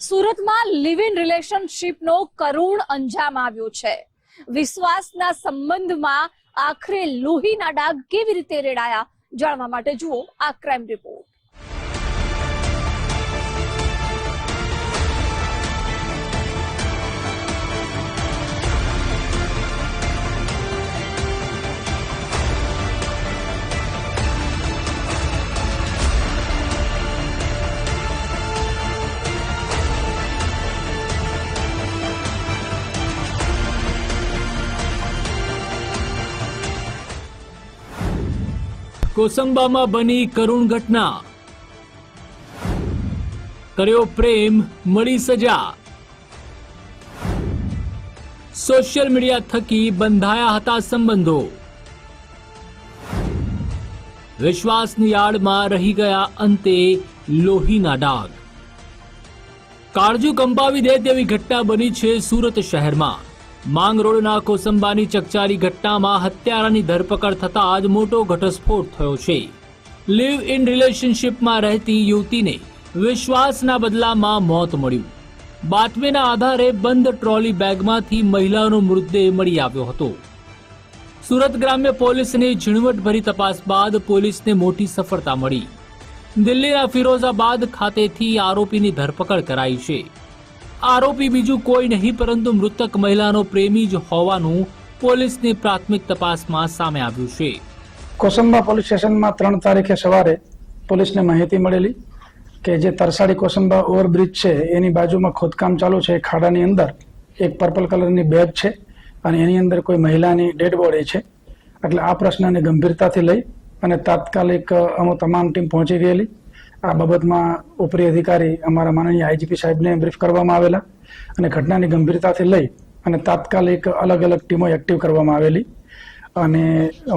સુરતમાં live in રિલેશનશીપનો કરુણ અંજામ આવ્યો છે. વિશ્વાસના સંબંધમાં આખરે લોહીના ડાઘ કેવી રીતે રેડાયા? જાણવા માટે જુઓ આ ક્રાઇમ રિપોર્ટ. કોસંબામાં બની કરુણ ઘટના. કર્યો પ્રેમ, મળી સજા. સોશિયલ મીડિયા થકી બંધાયા હતા સંબંધો. વિશ્વાસની આડમાં રહી ગયા અંતે લોહીના ડાઘ. કાળજુ કંપાવી દે તેવી ઘટના બની છે સુરત શહેરમાં. માંગ રોડના કોસંબાની ચકચારી ઘટનામાં હત્યારાની ધરપકડ થતાં જ મોટો ઘટસ્ફોટ થયો છે. લિવ ઇન રિલેશનશીપમાં રહેતી યુવતીને વિશ્વાસના બદલામાં મોત મળ્યું. બાતમીના આધારે બંધ ટ્રોલી બેગમાંથી મહિલાનો મૃતદેહ મળી આવ્યો હતો. સુરત ગ્રામ્ય પોલીસની ઝીણવટભરી તપાસ બાદ પોલીસને મોટી સફળતા મળી. દિલ્હીના ફિરોઝાબાદ ખાતેથી આરોપીની ધરપકડ કરાઈ છે. આરોપી બીજું કોઈ નહીં, પરંતુ મૃતક મહિલાનો પ્રેમી જ હોવાનું પોલીસની પ્રાથમિક તપાસમાં સામે આવ્યું છે. કોસંબા પોલીસ સ્ટેશનમાં ત્રણ તારીખે સવારે પોલીસને માહિતી મળેલી કે જે તરસાડી કોસંબા ઓવરબ્રિજ છે, એની બાજુમાં ખોદકામ ચાલુ છે. ખાડાની અંદર એક પર્પલ કલરની બેગ છે અને એની અંદર કોઈ મહિલાની ડેડ બોડી છે. એટલે આ પ્રશ્નને ગંભીરતાથી લઈ અને તાત્કાલિક અમો તમામ ટીમ પહોંચી ગયેલી. આ બાબતમાં ઉપરી અધિકારી અમારા માનનીય આઈજીપી સાહેબને બ્રીફ કરવામાં આવેલા અને ઘટનાની ગંભીરતાથી લઈ અને તાત્કાલિક અલગ અલગ ટીમો એક્ટિવ કરવામાં આવેલી અને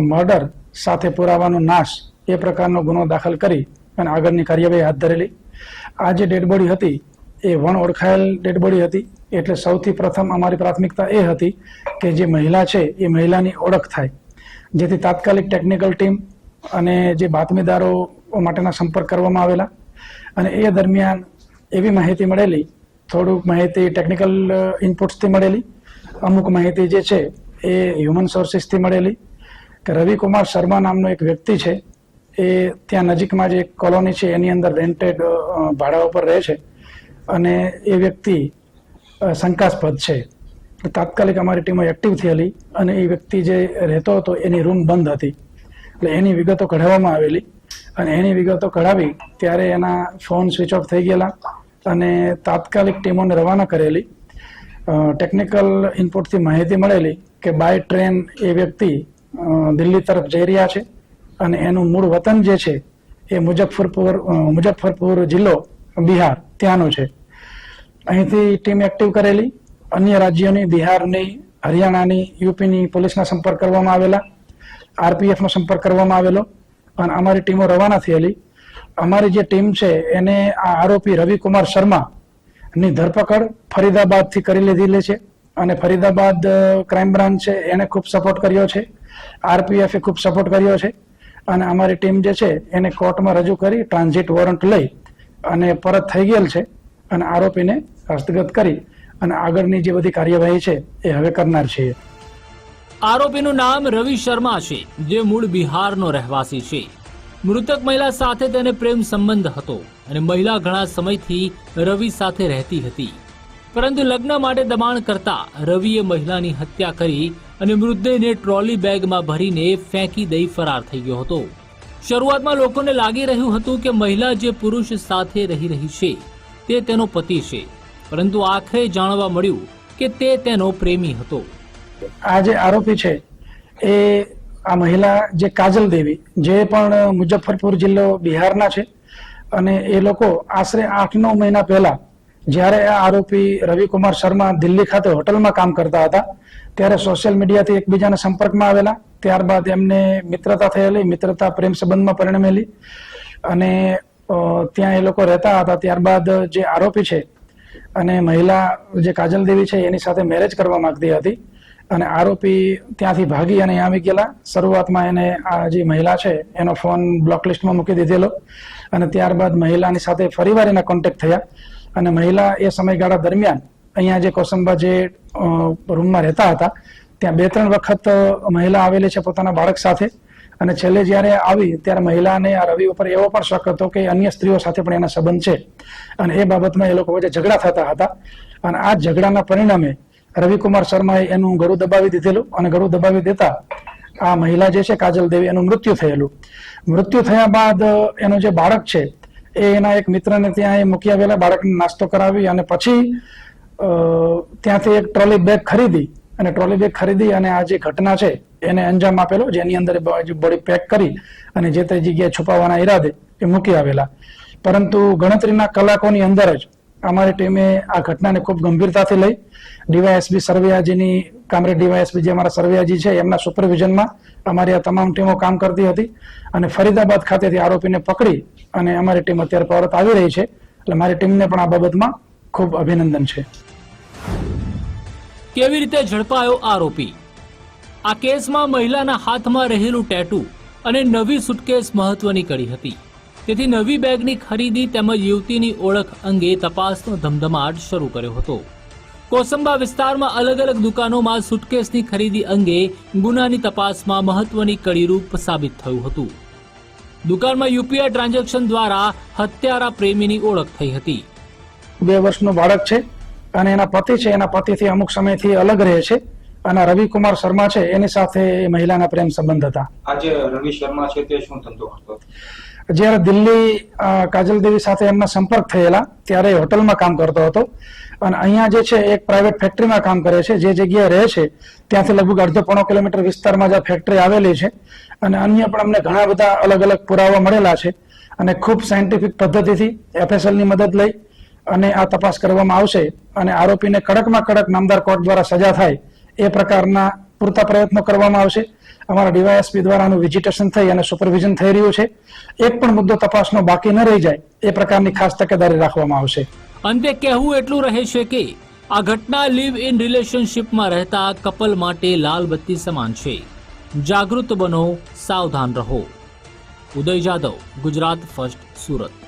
મર્ડર સાથે પુરાવાનો નાશ એ પ્રકારનો ગુનો દાખલ કરી અને આગળની કાર્યવાહી હાથ ધરેલી. આ જે ડેડ હતી એ વણ ઓળખાયેલ ડેડ હતી, એટલે સૌથી પ્રથમ અમારી પ્રાથમિકતા એ હતી કે જે મહિલા છે એ મહિલાની ઓળખ થાય. જેથી તાત્કાલિક ટેકનિકલ ટીમ અને જે બાતમીદારો માટેના સંપર્ક કરવામાં આવેલા. અને એ દરમિયાન એવી માહિતી મળેલી, થોડુંક માહિતી ટેકનિકલ ઇનપુટ્સથી મળેલી. અમુક માહિતી જે છે એ હ્યુમન સોર્સિસથી મળેલી. કે રવિકુમાર શર્મા નામનો એક વ્યક્તિ છે, એ ત્યાં નજીકમાં જે એક કોલોની છે, એની અંદર રેન્ટેડ ભાડા ઉપર રહે છે. અને એ વ્યક્તિ શંકાસ્પદ છે. તાત્કાલિક અમારી ટીમો એક્ટિવ થયેલી અને એ વ્યક્તિ જે રહેતો હતો એની રૂમ બંધ હતી. એટલે એની વિગતો કઢાવવામાં આવેલી. અને એની વિગતો કઢાવી, ત્યારે એના ફોન સ્વિચ ઓફ થઈ ગયેલા અને તાત્કાલિક ટીમોને રવાના કરેલી. ટેકનિકલ ઇનપુટથી માહિતી મળેલી કે બાય ટ્રેન એ વ્યક્તિ દિલ્હી તરફ જઈ રહ્યા છે અને એનું મૂળ વતન જે છે એ મુઝફ્ફરપુર મુઝફ્ફરપુર જિલ્લો, બિહાર, ત્યાંનો છે. અહીંથી ટીમ એક્ટિવ કરેલી. અન્ય રાજ્યોની, બિહારની, હરિયાણાની, યુપીની પોલીસના સંપર્ક કરવામાં આવેલા. આરપીએફનો સંપર્ક કરવામાં આવેલો. અને અમારી ટીમો રવાના થયેલી. અમારી જે ટીમ છે, એને આ આરોપી રવિકુમાર શર્મા ની ધરપકડ ફરીદાબાદથી કરી લીધેલી છે. અને ફરીદાબાદ ક્રાઇમ બ્રાન્ચ છે, એને ખૂબ સપોર્ટ કર્યો છે. આરપીએફે ખૂબ સપોર્ટ કર્યો છે. અને અમારી ટીમ જે છે, એને કોર્ટમાં રજૂ કરી ટ્રાન્ઝિટ વોરંટ લઈ અને પરત થઈ ગયેલ છે અને આરોપીને હસ્તગત કરી અને આગળની જે બધી કાર્યવાહી છે, એ હવે કરનાર છીએ. આરોપીનું નામ રવિ શર્મા છે, જે મૂળ બિહારનો રહેવાસી છે. મૃતક મહિલા સાથે તેને પ્રેમ સંબંધ હતો અને મહિલા ઘણા સમયથી રવિ સાથે રહેતી હતી. પરંતુ લગ્ન માટે દબાણ કરતા રવિએ મહિલાની હત્યા કરી અને મૃતદેહને ટ્રોલી બેગમાં ભરીને ફેંકી દઈ ફરાર થઈ ગયો હતો. શરૂઆતમાં લોકોને લાગી રહ્યું હતું કે મહિલા જે પુરુષ સાથે રહી રહી છે, તે તેનો પતિ છે. પરંતુ આખરે જાણવા મળ્યું કે તે તેનો પ્રેમી હતો. આ જે આરોપી છે, એ આ મહિલા જે કાજલ દેવી, જે પણ મુઝફ્ફરપુર જિલ્લો બિહારના છે અને એ લોકો આશરે આઠ નવ મહિના પહેલા જ્યારે આ આરોપી રવિકુમાર શર્મા દિલ્હી ખાતે હોટલમાં કામ કરતા હતા, ત્યારે સોશિયલ મીડિયાથી એકબીજાના સંપર્કમાં આવેલા, ત્યારબાદ એમને મિત્રતા થયેલી, મિત્રતા પ્રેમ સંબંધમાં પરિણમેલી અને ત્યાં એ લોકો રહેતા હતા. ત્યારબાદ જે આરોપી છે અને મહિલા જે કાજલ દેવી છે, એની સાથે મેરેજ કરવા માંગતી હતી. અને આરોપી ત્યાંથી ભાગી અને આવી ગયેલા. શરૂઆતમાં એને આ જે મહિલા છે, એનો ફોન બ્લોક લિસ્ટમાં મૂકી દીધેલો અને ત્યારબાદ મહિલાની સાથે ફરીવાર એના કોન્ટેક્ટ થયા. અને મહિલા એ સમયગાળા દરમિયાન અહીંયા જે કોસંબા જે રૂમમાં રહેતા હતા, ત્યાં બે ત્રણ વખત મહિલા આવેલી છે પોતાના બાળક સાથે. અને છેલ્લે જ્યારે આવી, ત્યારે મહિલાને આ રવિ ઉપર એવો પણ શક હતો કે અન્ય સ્ત્રીઓ સાથે પણ એના સંબંધ છે. અને એ બાબતમાં એ લોકો વચ્ચે ઝઘડા થતા હતા. અને આ ઝઘડાના પરિણામે રવિકુમાર શર્માએ એનું ગળું દબાવી દીધેલું અને ગળું દબાવી દેતા આ મહિલા જે છે, કાજલ દેવી, એનું મૃત્યુ થયેલું. મૃત્યુ થયા બાદ એનું જે બાળક છે, એ એના એક મિત્રને ત્યાં એ મૂકી આવેલા, બાળકને નાસ્તો કરાવી અને પછી ત્યાંથી એક ટ્રોલી બેગ ખરીદી અને ટ્રોલી બેગ ખરીદી અને આ જે ઘટના છે, એને અંજામ આપેલો, જેની અંદર બોડી પેક કરી અને જે તે જગ્યાએ છુપાવવાના ઈરાદે એ મૂકી આવેલા. પરંતુ ગણતરીના કલાકોની અંદર જ અમારી ટીમે આ ઘટનાને ખૂબ ગંભીરતાથી લઈ ડીવાયએસબી સરવૈયાજીની, કામરેજ ડીવાયએસબી જે અમારા સરવૈયાજી છે, એમના સુપરવિઝનમાં અમારી આ તમામ ટીમો કામ કરતી હતી અને ફરીદાબાદ ખાતેથી આરોપીને પકડી અને અમારી ટીમ અત્યારે પરત આવી રહી છે. એટલે મારી ટીમને પણ આ બાબતમાં ખૂબ અભિનંદન છે. કેવી રીતે ઝડપાયો આરોપી? આ કેસમાં મહિલાના હાથમાં રહેલું ટેટુ અને નવી સુટકેસ મહત્વની કડી હતી. તેથી નવી બેગની ખરીદી તેમજ યુવતીની ઓળખ અંગે તપાસનો ધમધમાટ શરૂ કર્યો હતો. કોસંબા વિસ્તારમાં અલગ અલગ દુકાનોમાં સુટકેસની ખરીદી અંગે ગુનાની તપાસમાં મહત્વની કડીરૂપ સાબિત થયું હતું. દુકાનમાં યુપીઆઈ ટ્રાન્ઝેક્શન દ્વારા હત્યારા પ્રેમીની ઓળખ થઈ હતી. બે વર્ષનું બાળક છે અને એના પતિ છે. એના પતિથી અમુક સમયથી અલગ રહે છે અને રવિકુમાર શર્મા છે. એની સાથે મહિલાના પ્રેમ સંબંધ હતા. આજે રવિ શર્મા છે તે શું ધંધો કરતો જ્યારે દિલ્હી કાજલ દેવી સાથે એમના સંપર્ક થયેલા, ત્યારે હોટલમાં કામ કરતો હતો. અને અહીંયા જે છે, એક પ્રાઇવેટ ફેક્ટરીમાં કામ કરે છે. જે જગ્યાએ રહે છે, ત્યાંથી લગભગ અડધો પોણો કિલોમીટર વિસ્તારમાં જ ફેક્ટરી આવેલી છે. અને અન્ય પણ અમને ઘણા બધા અલગ અલગ પુરાવા મળેલા છે. અને ખૂબ સાયન્ટિફિક પદ્ધતિથી એફએસએલની મદદ લઈ અને આ તપાસ કરવામાં આવશે. અને આરોપીને કડકમાં કડક નામદાર કોર્ટ દ્વારા સજા થાય, એ પ્રકારના પૂરતા પ્રયત્નો કરવામાં આવશે. અમારા ડીવાયએસપી દ્વારા આનું વિઝિટેશન થઈ અને સુપરવિઝન થઈ રહ્યું છે. એક પણ મુદ્દો તપાસનો બાકી ન રહી જાય, એ પ્રકારની ખાસ તકેદારી રાખવામાં આવશે. અંતે કહેવું એટલું રહે છે કે, આ ઘટના લિવ ઇન રિલેશનશિપમાં રહેતા કપલ માટે લાલ બત્તી સમાન છે. જાગૃત બનો, સાવધાન રહો. ઉદય જાદવ, ગુજરાત ફર્સ્ટ, સુરત.